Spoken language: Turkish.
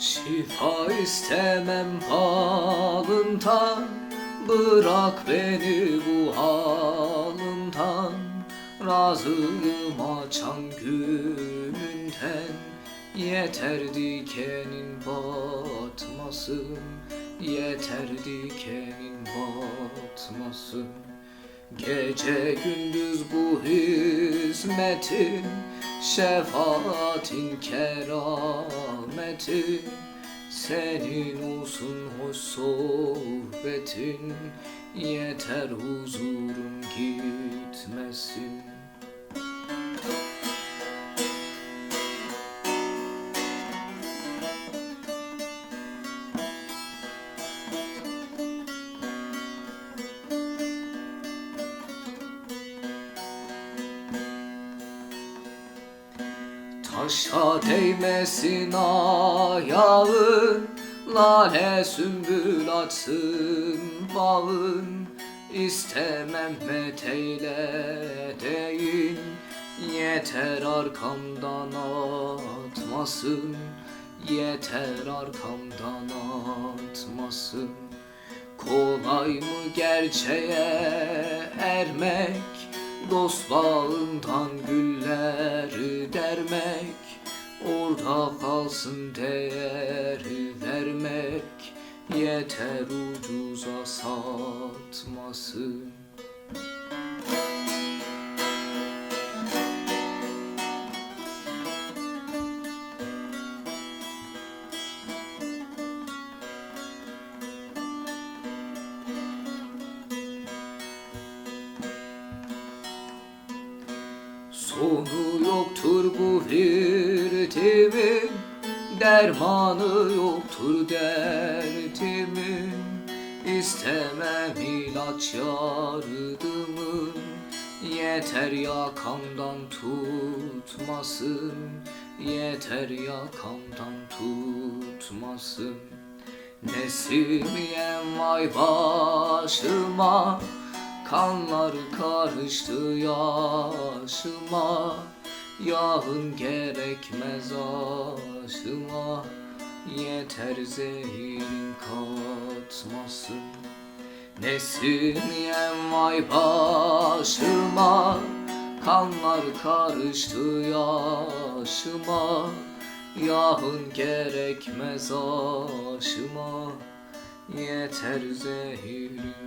Şifa istemem falından Bırak beni bu halından. Razıyım açan gülünden Yeter dikenin batmasın. Yeter dikenin batmasın. Gece gündüz bu hizmetin Şefaatin kerametin Senin olsun hoş sohbetin. Yeter huzurum gitmesin Taşa değmesin ayağın Lale sümbül açsın bağın. İstemem meteyle değil Yeter arkamdan atmasın. Yeter arkamdan atmasın. Kolay mı gerçeğe ermek Dost bağından güller Orada kalsın değer vermek Yeter ucuza satmasın. Sonu yoktur bu virdimin Dermanı yoktur derdimin İstemem ilaç yardımın Yeter yakamdan tutmasın. Yeter yakamdan tutmasın. Nesimiyen vay başıma. Kanlar karıştı yaşıma Yağın gerekmez aşıma Yeter zehirin katmasın Nesimiyen vay başıma? Kanlar karıştı yaşıma. Yağın gerekmez aşıma. Yeter zehirin